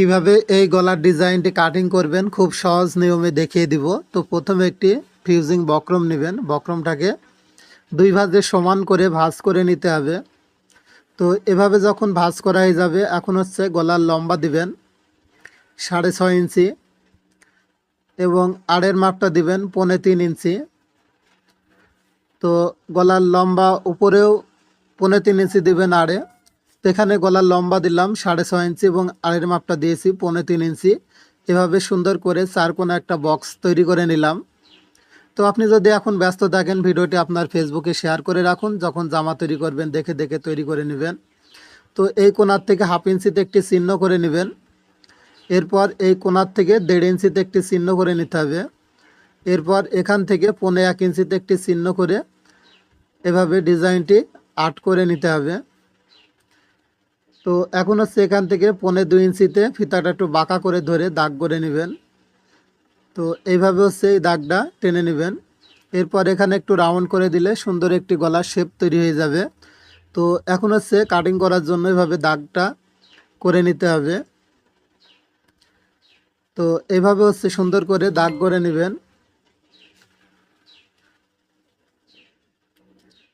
কীভাবে এই গলার ডিজাইনটি কাটিং করবেন, খুব সহজ নিয়মে দেখিয়ে দিব। তো প্রথমে একটি ফিউজিং বক্রম নেবেন। বক্রমটাকে দুই ভাঁজে সমান করে ভাঁজ করে নিতে হবে। তো এভাবে যখন ভাঁজ করা হয়ে যাবে, এখন হচ্ছে গলার লম্বা দিবেন, সাড়ে ছয় ইঞ্চি এবং আড়ের মাপটা দিবেন, পনে তিন ইঞ্চি। তো গলার লম্বা উপরেও পনে তিন ইঞ্চি দিবেন আড়ে। তো এখানে গলার লম্বা দিলাম সাড়ে ছয় ইঞ্চি এবং আড়ের মাপটা দিয়েছি পৌনে তিন ইঞ্চি। এভাবে সুন্দর করে চার কোনো একটা বক্স তৈরি করে নিলাম। তো আপনি যদি এখন ব্যস্ত থাকেন, ভিডিওটি আপনার ফেসবুকে শেয়ার করে রাখুন। যখন জামা তৈরি করবেন, দেখে দেখে তৈরি করে নেবেন। তো এই কোনার থেকে হাফ ইঞ্চিতে একটি চিহ্ন করে নেবেন। এরপর এই কোনার থেকে দেড় ইঞ্চিতে একটি চিহ্ন করে নিতে হবে। এরপর এখান থেকে পৌনে এক ইঞ্চিতে একটি চিহ্ন করে এভাবে ডিজাইনটি আর্ট করে নিতে হবে। তো এখন হচ্ছে এখান থেকে পৌনে দুই ইঞ্চিতে ফিতাটা একটু বাঁকা করে ধরে দাগ করে নেবেন। তো এইভাবে হচ্ছে এই দাগটা টেনে নেবেন। এরপর এখানে একটু রাউন্ড করে দিলে সুন্দর একটি গলার শেপ তৈরি হয়ে যাবে। তো এখন হচ্ছে কাটিং করার জন্য এভাবে দাগটা করে নিতে হবে। তো এইভাবে হচ্ছে সুন্দর করে দাগ করে নেবেন।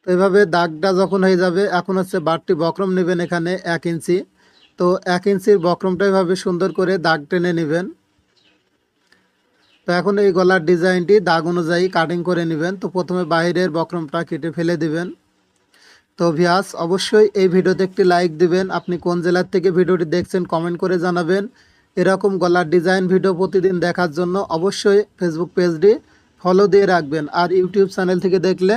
তো এভাবে দাগটা যখন হয়ে যাবে, এখন হচ্ছে বারটি বক্রম নেবেন এখানে এক ইঞ্চি। তো এক ইঞ্চির বক্রমটা এভাবে সুন্দর করে দাগ টেনে নেবেন। তো এখন এই গলার ডিজাইনটি দাগ অনুযায়ী কাটিং করে নেবেন। তো প্রথমে বাইরের বক্রমটা কেটে ফেলে দিবেন। তো ভিয়াস, অবশ্যই এই ভিডিওতে একটি লাইক দিবেন। আপনি কোন জেলার থেকে ভিডিওটি দেখছেন কমেন্ট করে জানাবেন। এরকম গলার ডিজাইন ভিডিও প্রতিদিন দেখার জন্য অবশ্যই ফেসবুক পেজটি ফলো দিয়ে রাখবেন। আর ইউটিউব চ্যানেল থেকে দেখলে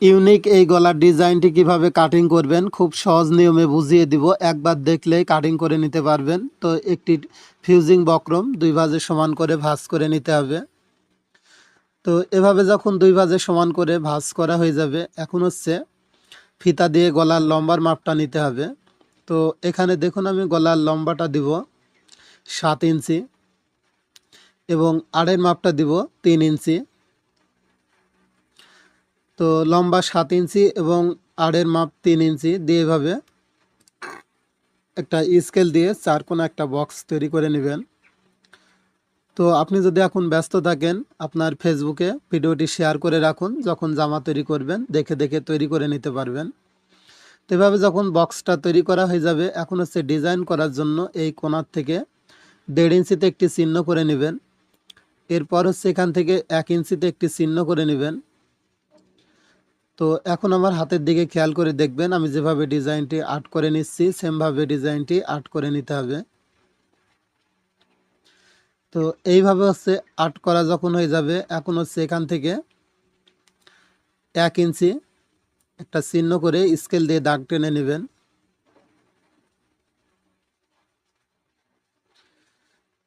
ইউনিক এই গলার ডিজাইনটি কীভাবে কাটিং করবেন, খুব সহজ নিয়মে বুঝিয়ে দিব। একবার দেখলেই কাটিং করে নিতে পারবেন। তো একটি ফিউজিং বক্রম দুই ভাজে সমান করে ভাঁজ করে নিতে হবে। তো এভাবে যখন দুই ভাজে সমান করে ভাঁজ করা হয়ে যাবে, এখন হচ্ছে ফিতা দিয়ে গলার লম্বার মাপটা নিতে হবে। তো এখানে দেখুন আমি গলার লম্বাটা দিব সাত ইঞ্চি এবং আড়ের মাপটা দিব তিন ইঞ্চি। তো লম্বা সাত ইঞ্চি এবং আড়ের মাপ তিন ইঞ্চি দিয়ে এভাবে একটা স্কেল দিয়ে চার কোনো একটা বক্স তৈরি করে নেবেন। তো আপনি যদি এখন ব্যস্ত থাকেন, আপনার ফেসবুকে ভিডিওটি শেয়ার করে রাখুন, যখন জামা তৈরি করবেন, দেখে দেখে তৈরি করে নিতে পারবেন। তো এভাবে যখন বক্সটা তৈরি করা হয়ে যাবে, এখন হচ্ছে ডিজাইন করার জন্য এই কোনার থেকে দেড় ইঞ্চিতে একটি চিহ্ন করে নেবেন। এরপর হচ্ছে এখান থেকে এক ইঞ্চিতে একটি চিহ্ন করে নেবেন। তো এখন আমার হাতের দিকে খেয়াল করে দেখবেন, আমি যেভাবে ডিজাইনটি আর্ট করে নিচ্ছি, সেমভাবে ডিজাইনটি আর্ট করে নিতে হবে। তো এইভাবে হচ্ছে আর্ট করা যখন হয়ে যাবে, এখন হচ্ছে এখান থেকে এক ইঞ্চি একটা চিহ্ন করে স্কেল দিয়ে দাগ টেনে নেবেন।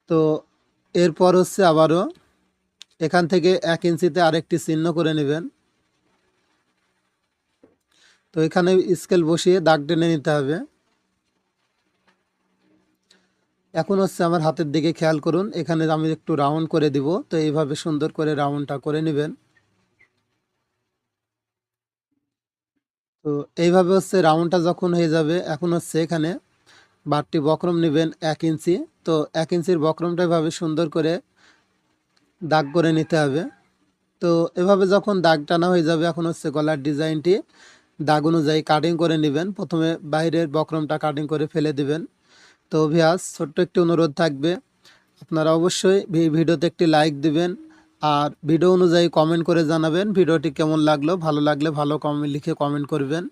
তো এরপর হচ্ছে আবারও এখান থেকে এক ইঞ্চিতে আরেকটি চিহ্ন করে নেবেন। তো এখানে স্কেল বসিয়ে দাগ টেনে নিতে হবে। এখন হচ্ছে আমার হাতের দিকে খেয়াল করুন, এখানে আমি একটু রাউন্ড করে দিব, তো এইভাবে সুন্দর করে রাউন্ডটা করে নেবেন। তো এইভাবে হচ্ছে রাউন্ডটা যখন হয়ে যাবে, এখন হচ্ছে এখানে বারটি বক্রম নেবেন এক ইঞ্চি। তো এক ইঞ্চির বক্রমটা এভাবে সুন্দর করে দাগ করে নিতে হবে। তো এভাবে যখন দাগ টানা হয়ে যাবে, এখন হচ্ছে গলার ডিজাইনটি দাগ অনুযায়ী কাটিং করে নেবেন। প্রথমে বাইরের বক্রমটা কাটিং করে ফেলে দিবেন। তো ভিয়াস ছোট্ট একটি অনুরোধ থাকবে। আপনারা অবশ্যই ভিডিওতে একটি লাইক দিবেন আর ভিডিও অনুযায়ী কমেন্ট করে জানাবেন। ভিডিওটি কেমন লাগল, ভালো লাগলে ভালো কমেন্ট লিখে কমেন্ট করবেন।